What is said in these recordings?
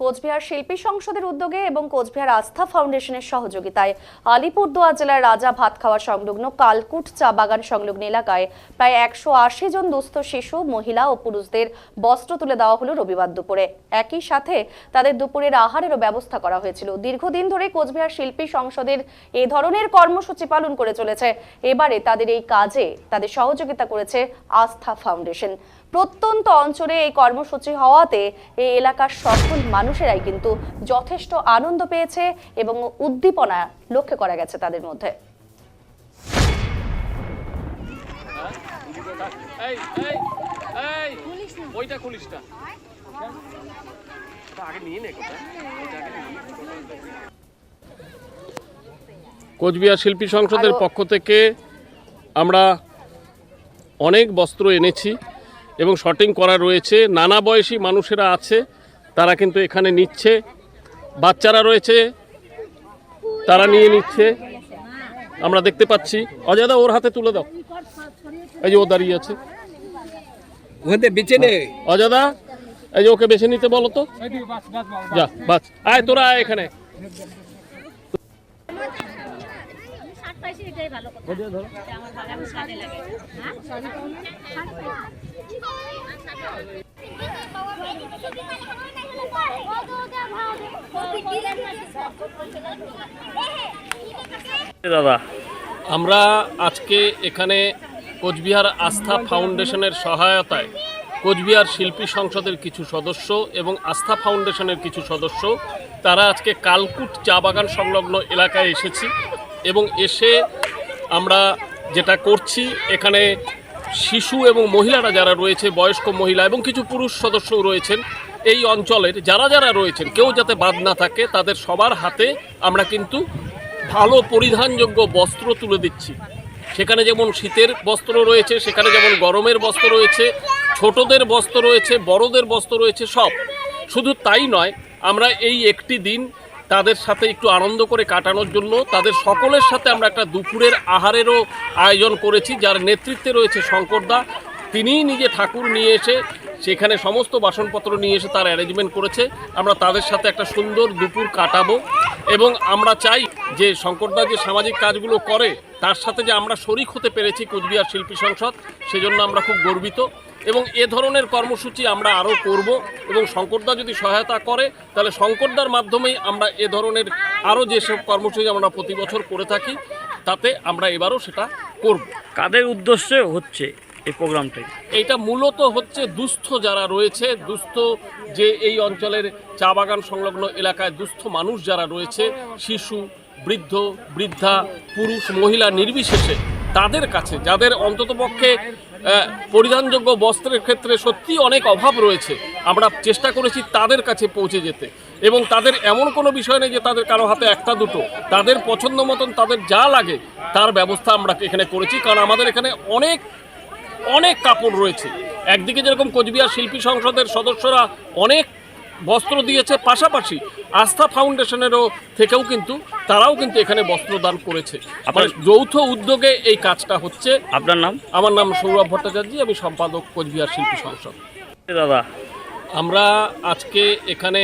কোচবিহার শিল্পী সংসদের উদ্যোগে এবং কোচবিহার আস্থা ফাউন্ডেশনের সহযোগিতায় আলিপুরদুয়ার জেলার রাজা ভাত খাওয়া সংলগ্ন কালকুট চা বাগান সংলগ্ন এলাকায় প্রায় একশো আশি জন দুস্থ শিশু, মহিলা ও পুরুষদের বস্ত্র তুলে দেওয়া হলো রবিবার দুপুরে। একই সাথে তাদের দুপুরের আহারেরও ব্যবস্থা করা হয়েছিল। দীর্ঘদিন ধরে কোচবিহার শিল্পী সংসদের এ ধরনের কর্মসূচি পালন করে চলেছে। এবারে তাদের এই কাজে তাদের সহযোগিতা করেছে আস্থা ফাউন্ডেশন। প্রত্যন্ত অঞ্চলে এই কর্মসূচি হওয়াতে এই এলাকার সকল মানুষেরাই কিন্তু যথেষ্ট আনন্দ পেয়েছে এবং উদ্দীপনা লক্ষ্য করা গেছে তাদের মধ্যে। ওইটা খুলিস নে। কোচবিহার শিল্পী সংসদের পক্ষ থেকে আমরা অনেক বস্ত্র এনেছি। এবং শটিং করা রয়েছে। নানা বয়সী মানুষেরা আছে তারা কিন্তু এখানে নিচ্ছে। বাচ্চারা রয়েছে তারা নিয়ে নিচ্ছে। আমরা দেখতে পাচ্ছি। অজয়দা ওর হাতে তুলে দাও। এই যে ও দাঁড়িয়ে আছে। নে। অজয়দা এই যে ওকে বেছে নিতে বলো তো। যা বাস আয় তোরা আয় এখানে। পয়সা এটাই ভালো কথা। আমার বাগানে কাজে লাগে। হ্যাঁ? দাদা। আমরা আজকে এখানে কোচবিহার আস্থা ফাউন্ডেশনের সহায়তায় কোচবিহার শিল্পী সংসদের কিছু সদস্য এবং আস্থা ফাউন্ডেশনের কিছু সদস্য তারা আজকে কালকুট চা বাগান সংলগ্ন এলাকায় এসেছি। এবং এসে আমরা যেটা করছি, এখানে শিশু এবং মহিলারা যারা রয়েছে, বয়স্ক মহিলা এবং কিছু পুরুষ সদস্যও রয়েছেন এই অঞ্চলের, যারা যারা রয়েছেন, কেউ যাতে বাদ না থাকে, তাদের সবার হাতে আমরা কিন্তু ভালো পরিধানযোগ্য বস্ত্র তুলে দিচ্ছি। সেখানে যেমন শীতের বস্ত্র রয়েছে, সেখানে যেমন গরমের বস্ত্র রয়েছে, ছোটদের বস্ত্র রয়েছে, বড়দের বস্ত্র রয়েছে, সব। শুধু তাই নয়, আমরা এই একটি দিন তাদের সাথে একটু আনন্দ করে কাটানোর জন্য তাদের সকলের সাথে আমরা একটা দুপুরের আহারেরও আয়োজন করেছি, যার নেতৃত্বে রয়েছে শঙ্করদা তিনিই নিজে ঠাকুর নিয়ে এসে সেখানে সমস্ত বাসনপত্র নিয়ে এসে তার অ্যারেঞ্জমেন্ট করেছে। আমরা তাদের সাথে একটা সুন্দর দুপুর কাটাবো এবং আমরা চাই যে শঙ্করদা যে সামাজিক কাজগুলো করে, তার সাথে যে আমরা শরিক হতে পেরেছি কুচবিহার শিল্পী সংসদ, সেজন্য আমরা খুব গর্বিত। এবং এ ধরনের কর্মসূচি আমরা আরও করব এবং শঙ্করদা যদি সহায়তা করে তাহলে শঙ্করদার মাধ্যমেই আমরা এ ধরনের আরও যেসব কর্মসূচি আমরা প্রতি বছর করে থাকি তাতে আমরা এবারও সেটা করব। কাদের উদ্দেশ্যে হচ্ছে এই প্রোগ্রামটাই? এইটা মূলত হচ্ছে দুস্থ যারা রয়েছে দুস্থ যে এই অঞ্চলের চা বাগান সংলগ্ন এলাকায় দুস্থ মানুষ যারা রয়েছে শিশু বৃদ্ধ বৃদ্ধা পুরুষ মহিলা নির্বিশেষে তাদের কাছে যাদের অন্ততপক্ষে পরিধানযোগ্য বস্ত্রের ক্ষেত্রে সত্যি অনেক অভাব রয়েছে। আমরা চেষ্টা করেছি তাদের কাছে পৌঁছে যেতে। এবং তাদের এমন কোনো বিষয় নেই যে তাদের কারও হাতে একটা দুটো। তাদের পছন্দ মতন তাদের যা লাগে, তার ব্যবস্থা আমরা এখানে করেছি। কারণ আমাদের এখানে অনেক অনেক কাপড় রয়েছে। একদিকে যেরকম কোচবিহার শিল্পী সংসদের সদস্যরা অনেক বস্ত্র দিয়েছে পাশাপাশি আস্থা ফাউন্ডেশনেরও থেকেও কিন্তু তারাও কিন্তু এখানে বস্ত্র দান করেছে আপনার যৌথ উদ্যোগে এই কাজটা হচ্ছে আপনার নাম আমার নাম সৌরভ ভট্টাচার্য আমি সম্পাদক কোচবিহার শিল্পী সংসদ দাদা আমরা আজকে এখানে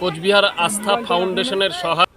কোচবিহার আস্থা ফাউন্ডেশনের সহায়